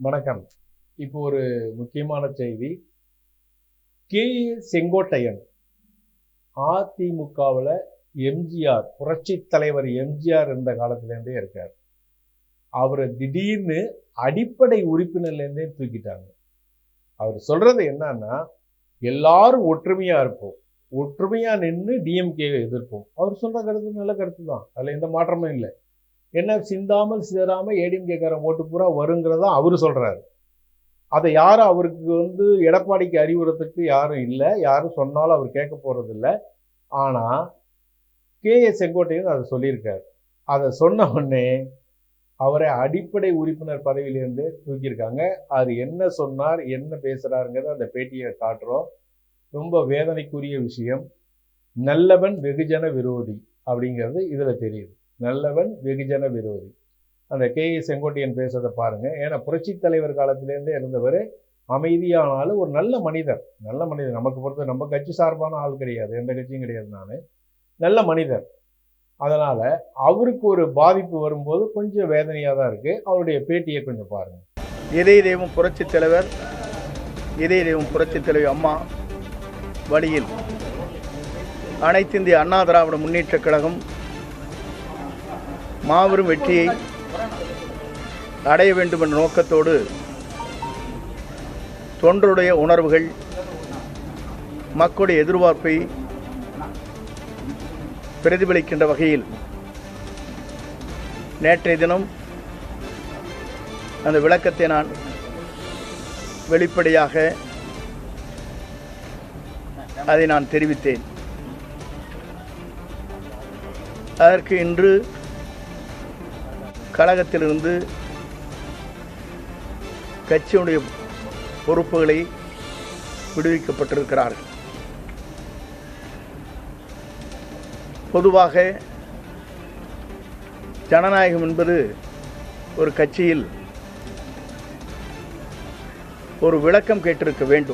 வணக்கம். இப்போ ஒரு முக்கியமான செய்தி. கே. செங்கோட்டையன் அதிமுகவில் எம்ஜிஆர் புரட்சி தலைவர் எம்ஜிஆர் இருந்த காலத்திலேருந்தே இருக்கார். அவரை திடீர்னு அடிப்படை உறுப்பினர்லேருந்தே தூக்கிட்டாங்க. அவர் சொல்கிறது என்னன்னா எல்லாரும் ஒற்றுமையாக இருப்போம். ஒற்றுமையாக நின்று டிஎம்கே எதிர்ப்போம். அவர் சொல்கிற கருத்து நல்ல கருத்து தான் அதில் எந்த மாற்றமும் இல்லை. என்ன சிந்தாமல் சிதறாம ஏடிஎம்கேக்காரன் ஓட்டு பூரா வருங்கிறதா அவர் சொல்கிறாரு அதை யாரும் அவருக்கு வந்து எடப்பாடிக்கு அறிவுறத்துக்கு யாரும் இல்லை. யாரும் சொன்னாலும் அவர் கேட்க போகிறதில்ல ஆனால் கே ஏ செங்கோட்டையன் அதை சொல்லியிருக்காரு. அதை சொன்ன உடனே அவரை அடிப்படை உறுப்பினர் பதவியிலிருந்து தூக்கியிருக்காங்க. அது என்ன சொன்னார் என்ன பேசுகிறாருங்கிறத அந்த பேட்டியை காட்டுறோம். ரொம்ப வேதனைக்குரிய விஷயம். நல்லவன் வெகுஜன விரோதி அப்படிங்கிறது இதில் தெரியுது. நல்லவன் வெகுஜன விரோதி. அந்த கே. செங்கோட்டையன் பேசுறதை பாருங்க. ஏன்னா புரட்சி தலைவர் காலத்திலேருந்தே இருந்தவர் அமைதியானாலும் ஒரு நல்ல மனிதர். நல்ல மனிதர். நமக்கு பொறுத்த நம்ம கட்சி சார்பான ஆள் கிடையாது. எந்த கட்சியும் கிடையாது நான். நல்ல மனிதர். அதனால அவருக்கு ஒரு பாதிப்பு வரும்போது கொஞ்சம் வேதனையாக தான் இருக்கு. அவருடைய பேட்டியை கொஞ்சம் பாருங்க. இதய தெய்வம் புரட்சித் தலைவர் இதய தெய்வம் புரட்சி தலைவி அம்மா வழியில் அனைத்து இந்திய அண்ணா திராவிட முன்னேற்றக் கழகம் மாபெரும் வெற்றியை அடைய வேண்டும் என்ற நோக்கத்தோடு தொண்டருடைய உணர்வுகள் மக்களுடைய எதிர்பார்ப்பை பிரதிபலிக்கின்ற வகையில் நேற்றைய தினம் அந்த விளக்கத்தை நான் வெளிப்படையாக அதை நான் தெரிவித்தேன். அதற்கு இன்று கழகத்திலிருந்து கட்சியினுடைய பொறுப்புகளை விடுவிக்கப்பட்டிருக்கிறார்கள். பொதுவாக ஜனநாயகம் என்பது ஒரு கட்சியில் ஒரு விளக்கம் கேட்டிருக்க வேண்டும்.